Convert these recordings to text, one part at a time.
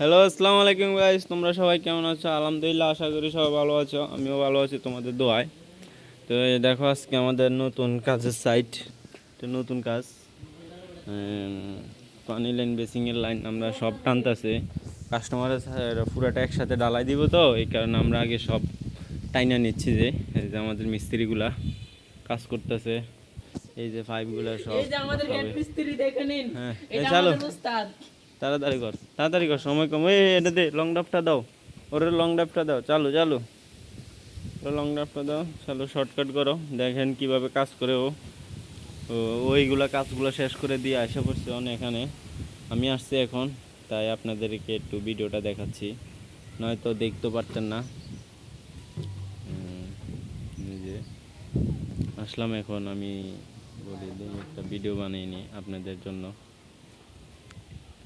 Hello আসসালামু আলাইকুম guys তোমরা সবাই কেমন আছো? আলহামদুলিল্লাহ আশা করি সবাই ভালো আছো। আমিও ভালো আছি তোমাদের দোয়ায়। তো এই দেখো আজকে আমাদের নতুন কাজের সাইট তো নতুন কাজ। পানি লাইন বেসিংয়ের লাইন আমরা সব টানতেছে। কাস্টমারের পুরাটা একসাথে ডালাই দিব তো এই কারণে আমরা আগে সব টাইনা নিচ্ছি যে এই যে আমাদের মিস্ত্রিগুলা কাজ করতেছে। এই যে পাইপগুলা সব এই যে আমাদের হেড মিস্ত্রি দেখে নিন। হ্যাঁ, চালো। তাড়াতাড়ি কর তাড়াতাড়ি কর, সময় কম। এই, এটা দে লং ডাফটা দাও। ওরে লং ডাফটা দাও। চালু চালু। লং ডাফটা দাও। চালু শর্টকাট করো। দেখেন কীভাবে কাজ করে ও। ওইগুলা কাজগুলো শেষ করে দিয়ে আসা পড়ছে অনেক এখানে। আমি আসছি এখন, তাই আপনাদেরকে একটু ভিডিওটা দেখাচ্ছি। নয়তো দেখতে পারতেন না। যে, আসলাম এখন। আমি বলি একটা ভিডিও বানিয়ে নিই আপনাদের জন্য।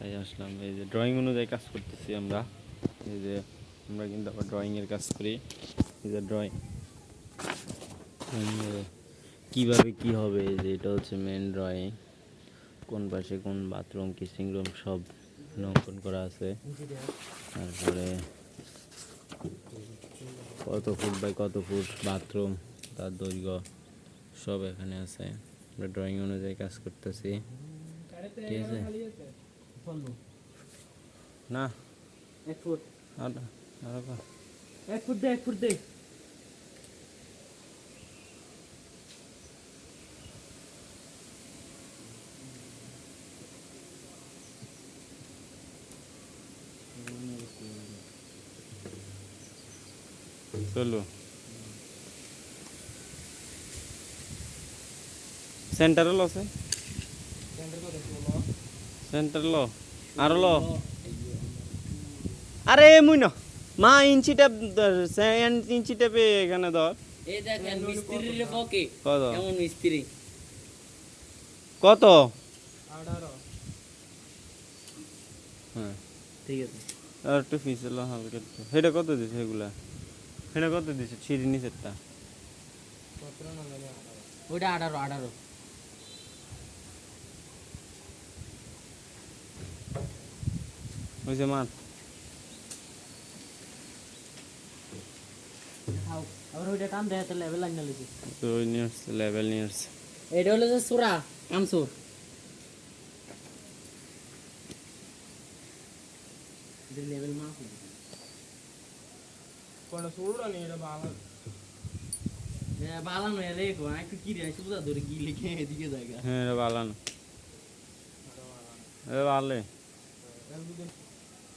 তাই আসলাম। এই যে ড্রয়িং অনুযায়ী কাজ করতেছি আমরা। এই যে আমরা কিন্তু আবার ড্রয়িংয়ের কাজ করি। এই যে ড্রয়িং কীভাবে কি হবে, এই যে এটা হচ্ছে মেন ড্রয়িং কোন পাশে কোন বাথরুম কিচিং রুম সব লঙ্কন করা আছে। তারপরে কত ফুট বাই কত ফুট বাথরুম তার দৈর্ঘ্য সব এখানে আছে। আমরা ড্রয়িং অনুযায়ী কাজ করতেছি। ঠিক আছে? না। এক ফুট। আর এক ফুট দে এক ফুট দে। চলো। সেন্টারে ল আছে সেন্টার আর ল আরে মুই না মা ইঞ্চি টেপ ইঞ্চি টেপে এখানে ধর। কত? কত? হ্যাঁ। ঠিক আছে। আর একটু ফিস এলো হালকা একটু। সেটা কত দিছে এগুলা? সেটা কত দিছে? সিঁড়ি নিচেরটা? ওইটা আঠারো আঠারো। হয়েছে মার খাও আবার ওইটা টান দেয় তো লেভেল লাইন লিখি তো ওই নিয়ে আসছে লেভেল নিয়ে আসছে এটা হলো যে সুরা আমসুর লেভেল মাপ বালা নয় রে গো একটু কি রে সুদা ধরে কি লিখে এদিকে জায়গা হ্যাঁ এটা ভালো না এ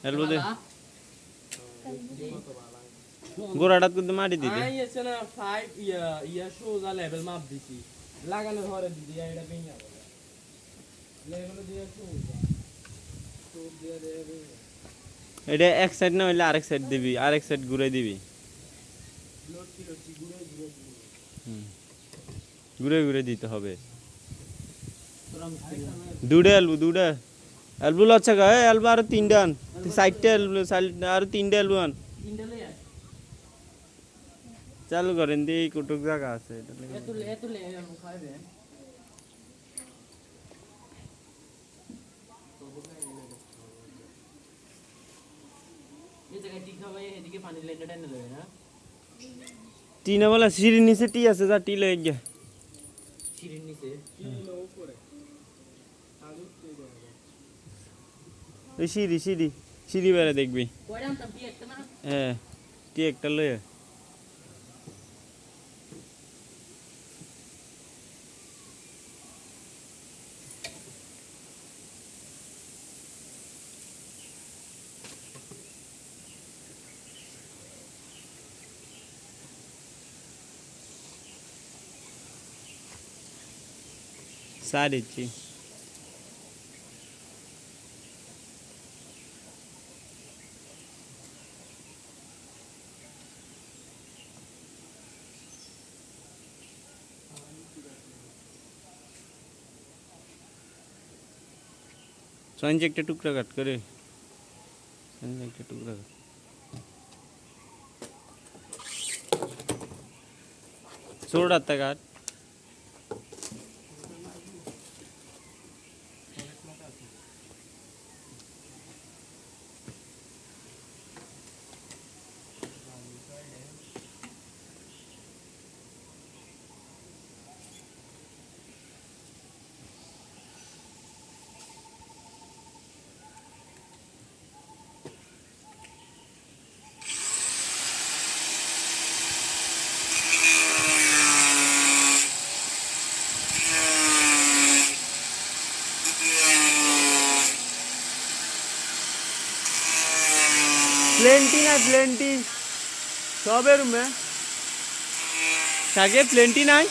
ভালো এলবো গোড়াটা কিন্তু মাটি দিদি আই না ফাইভ ইয়া ইয়া সোজা লেভেল মাপ দিছি। লাগানো ধরে দিদি এটা ভেঙে লেভেল দিয়ে সোজা। তো দিয়ে দেবে এটা এক সাইড না হইলে আরেক সাইড দিবি আরেক সাইড ঘুরে দিবি। ঘুরে ঘুরে হুম। ঘুরে ঘুরে দিতে হবে। মিস্ত্রি দুটা এলবু দুটা এলবু লচ্ছে গা এলবু আর তিনটা আন সাইডটা এলবু সাইড আর তিনটা এলবু আন তিনটা লই আয় চালু করেন দিয়ে এই কুটুক জায়গা আছে এটা লেগে- এত এত লে খাইবে এই জায়গায় ঠিক হবে এদিকে পানি লাইনটা টেনে দেবে না টিনে বলে সিঁড়ি নিচে টি আছে যা টি লয়ে গিয়া সিঁড়ির নিচে ওই সিঁড়ি সিঁড়ি সিঁড়ি বেড়ে দেখবি। কয়টা আনতাম? কি একটা না হ্যাঁ টি একটা লয়ে সারিছি সঞ্জয় একটা টুকরা কাট করে সঞ্জয় একটা টুকরা কাট सोडात काट প্লেনটি নাই প্লেনটি সবের রুমে সাগে প্লেনটি নাই?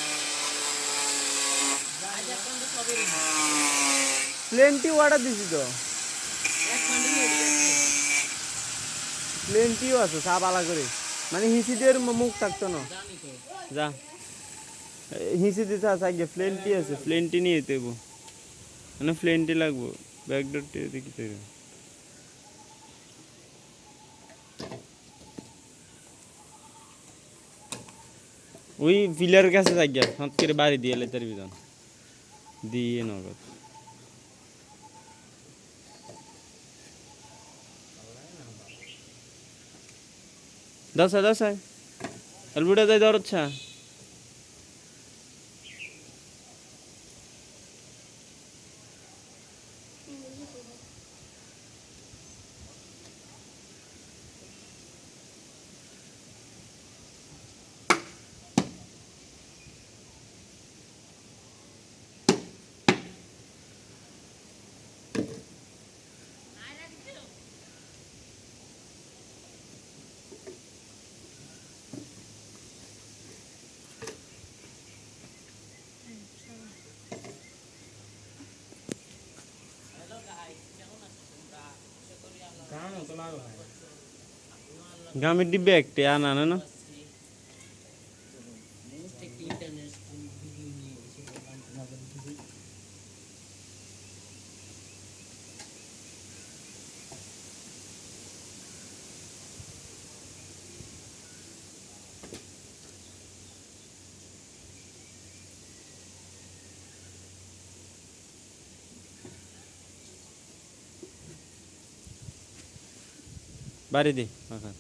প্লেনটি অর্ডার দিছি তো। প্লেনটিও আছে সাপ আলা করে। মানে হিসি দিয়ে মুখ থাকতো না। যা। হিসি দিতে আছে আগে প্লেনটি আছে। প্লেনটি নিয়ে যেতে মানে প্লেনটি লাগবো। ব্যাকডোরটি দেখি ওই পিলার কাছে থাকিয়া হাত করে বাড়ি দিয়ে লেতার বিধান দিয়ে নগদ দশ দশ আলবুটা যাই দর আচ্ছা গামের ডিব্বে একটা আনা না Bari de. Bakın.